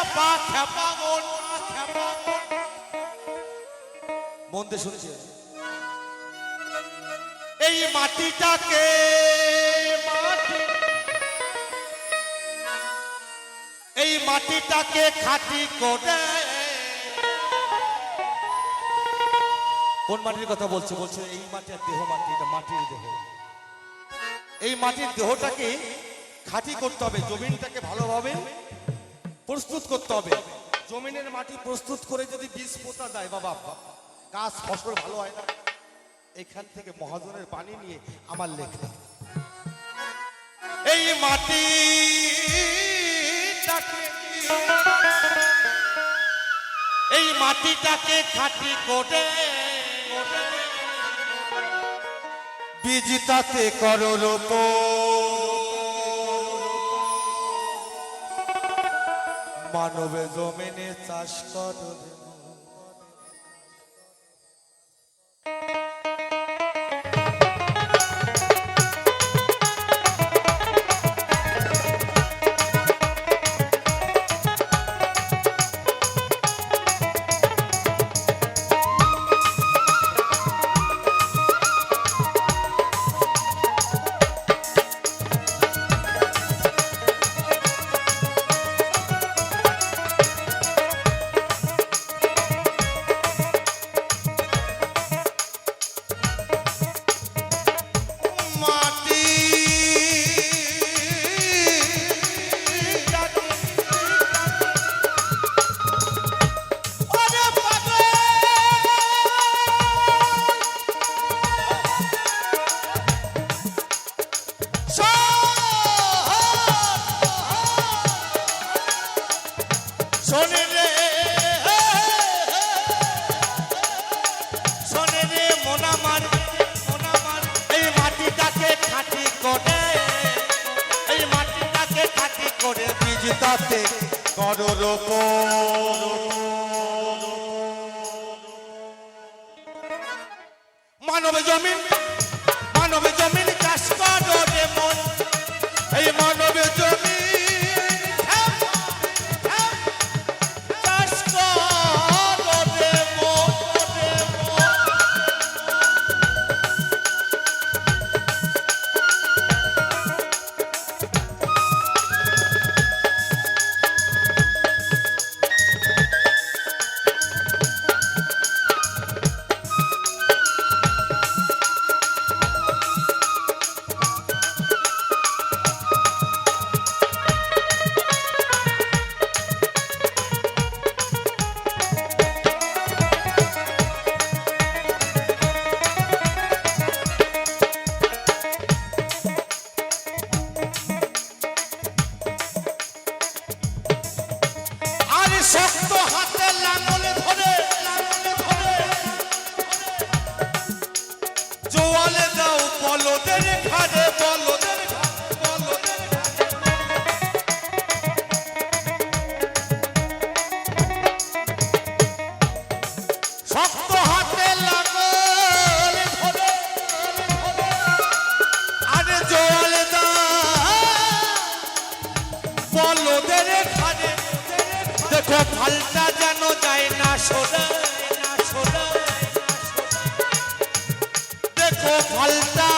খ্যাপা খ্যাপা শুনছি। এই মাটিটাকে এই মাটিটাকে খাঁটি করে কোন মাটির কথা বলছে? বলছে, এই মাটির দেহ মাটি মাটির দেহ। এই মাটির দেহটাকে খাঁটি করতে হবে, জমিনটাকে ভালোভাবে প্রস্তুত করতে হবে। জমিনের মাটি প্রস্তুত করে যদি বীজ পোতা দেয় বাবা গাছ, ফসল ভালো হয় না। এখান থেকে মহাজনের পানি নিয়ে আমার লেখা এই মাটি এই মাটিটাকে খাঁটি করে বিজিতাতে করো রোপ মানবে জমিনে চাষ করো বীজ তাতে করো মানব জমিন দেখো ফালটা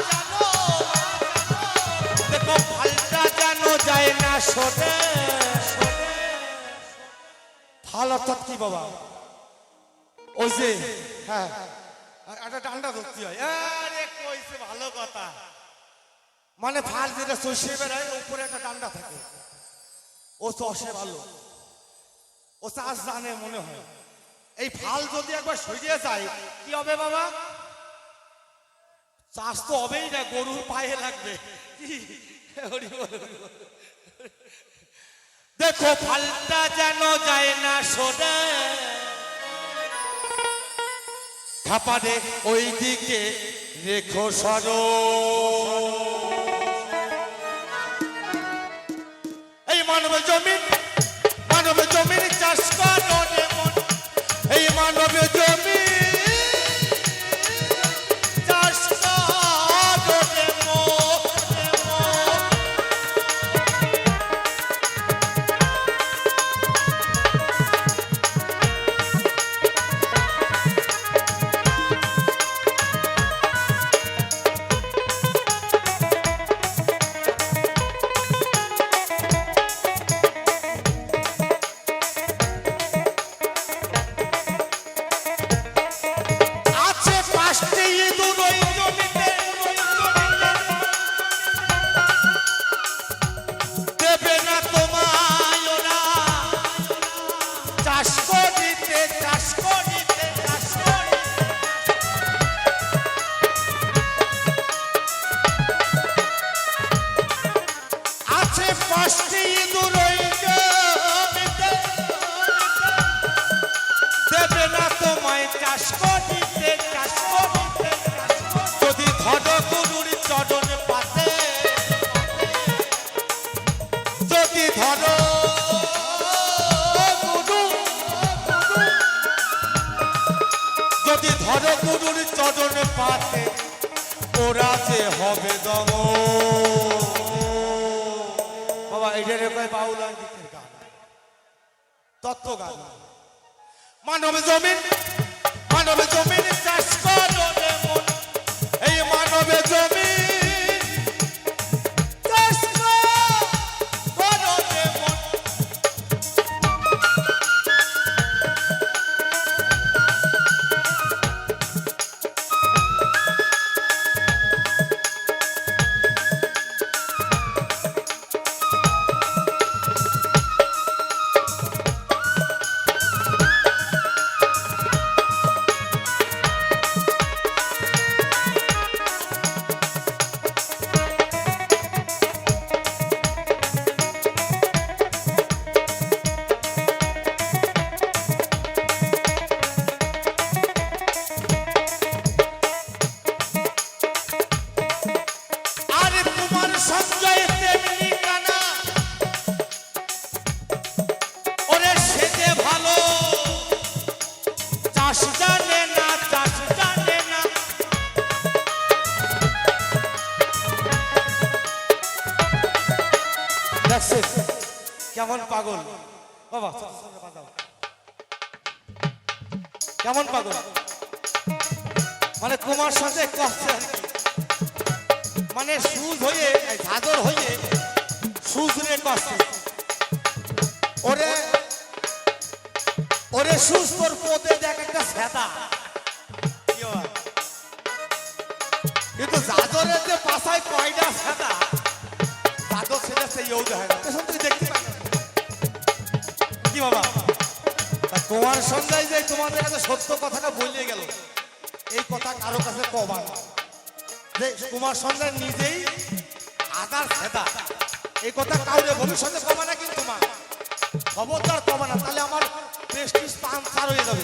যেন দেখো ফালটা যেন যায় না সোজা ফাল অর্থাৎ কি বাবা? ওই যে হ্যাঁ। একটা ডান্ডা ধরতে হয়। আরে কইছে ভালো কথা। মানে ফাল যেটা চষে বেড়ায় উপরে একটা ডান্ডা থাকে। ও চষে ভালো। ও চাষ জানে মনে হয়। এই ফাল যদি একবার সরিয়ে যায়, কি হবে বাবা? চাষ তো হবেই না, গরুর পায়ে লাগবে। দেখো, ফালটা যেন যায় না সোনা খাপারে ওই দিকে রেখো সর। এই মানব জমিন মানব জমিন চাষ করো মানব যদি চরণে পাতে, ওরা যে হবে দম। বাবা এটা রেখায় বাউল তত্ত্ব গান। মানব জমিন মানব জমিন। কেমন পাগল? বাবা। কেমন পাগল? মানে সঞ্জয় কষ্ট মানে সুজ হয়ে ঝাদর হয়ে সুজ রে কষ্ট ওরে ওরে সুজ তোর পদে দেখ একটা সেদা কিন্তু জাদরের যে পাশায় কয়টা সেদা জাদর সেটা সেই দেখতে পাই না। কি বাবা? তোমার সন্ধ্যায় যে তোমাদের কাছে সত্য কথাটা বলিয়ে গেল, এই কথা কারও কাছে কবা যে তোমার সন্ধ্যায় নিজেই আদার খেতা এই কথা কাউরে ভবিষ্যতে কমা না কিন্তু মা। খবরদার কমা না, তাহলে আমার প্রেস্টিজ পান হয়ে যাবে।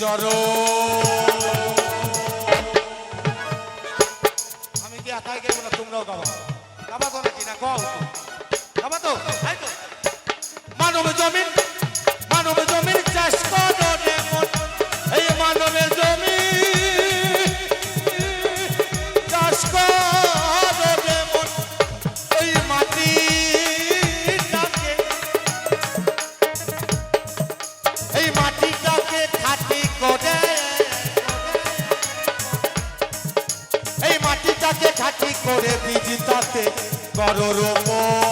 শ্রীচর আমি কি একাই গেব না? তোমরাও গাবা গাবা তো নাকি না গাও গাবা তো? তাতে করো রোপণ।